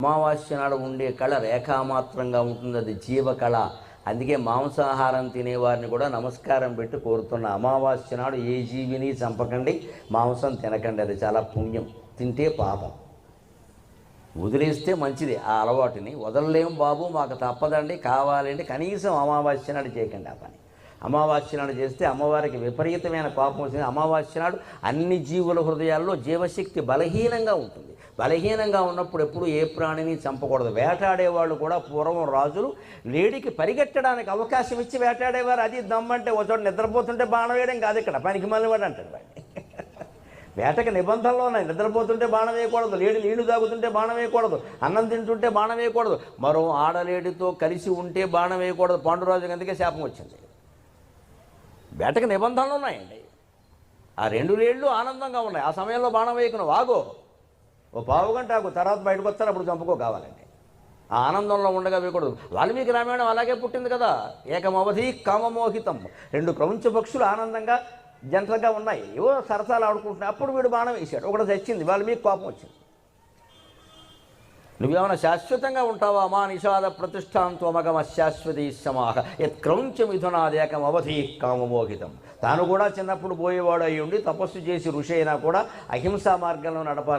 అమావాస్య నాడు ఉండే కళ రేఖామాత్రంగా ఉంటుంది. అది జీవకళ. అందుకే మాంసాహారం తినేవారిని కూడా నమస్కారం పెట్టి కోరుతున్న. అమావాస్య నాడు ఏ జీవిని చంపకండి మాంసం తినకండి. అది చాలా పుణ్యం. తింటే పాపం. వదిలేస్తే మంచిది. ఆ అలవాటుని వదలలేం బాబు మాకు తప్పదండి. కావాలండి కనీసం అమావాస్య నాడు చేయకండి ఆ పని. అమావాస్య నాడు చేస్తే అమ్మవారికి విపరీతమైన కోపం వచ్చింది అమావాస్య నాడు అన్ని జీవుల హృదయాల్లో జీవశక్తి బలహీనంగా ఉంటుంది. బలహీనంగా ఉన్నప్పుడు ఎప్పుడు ఏ ప్రాణిని చంపకూడదు. వేటాడేవాళ్ళు కూడా పూర్వం రాజులు లేడికి పరిగెట్టడానికి అవకాశం ఇచ్చి వేటాడేవారు. అది దమ్మంటే ఒక చోట నిద్రపోతుంటే బాణం వేయడం కాదు ఇక్కడ. పనికి మళ్ళీ వాడు అంటాడు వాడిని వేటకి నిబంధనలు ఉన్నాయి. నిద్రపోతుంటే బాణం వేయకూడదు. లేడి నీళ్ళు తాగుతుంటే బాణం వేయకూడదు. అన్నం తింటుంటే బాణం వేయకూడదు. మరో ఆడలేడితో కలిసి ఉంటే బాణం వేయకూడదు. పాండురాజుకి అందుకే శాపం వచ్చింది. వేటకి నిబంధనలు ఉన్నాయండి. ఆ రెండు లేళ్ళు ఆనందంగా ఉన్నాయి. ఆ సమయంలో బాణం వేయకును వాగో ఓ పావు గంట తర్వాత బయటకు వస్తారు అప్పుడు చంపుకో కావాలండి. ఆ ఆనందంలో ఉండగా వేయకూడదు. వాల్మీకి రామాయణం అలాగే పుట్టింది కదా. ఏకమవధి కామమోహితం. రెండు ప్రపంచ పక్షులు ఆనందంగా జంటలుగా ఉన్నాయి. ఏవో సరసాలు ఆడుకుంటున్నాయి. అప్పుడు వీడు బాణం వేసాడు ఒకటి చచ్చింది. వాల్మీకి కోపం వచ్చింది. నువ్వేమైనా శాశ్వతంగా ఉంటావా? మా నిషాద ప్రతిష్టాంత్వమగమ శాశ్వతీ సమాహ. యత్క్రౌంచ మిథునాదేకం అవధి కామమోహితం. తాను కూడా చిన్నప్పుడు పోయేవాడు అయ్యుండి ఉండి తపస్సు చేసి ఋషి అయినా కూడా అహింసా మార్గంలో నడపాలని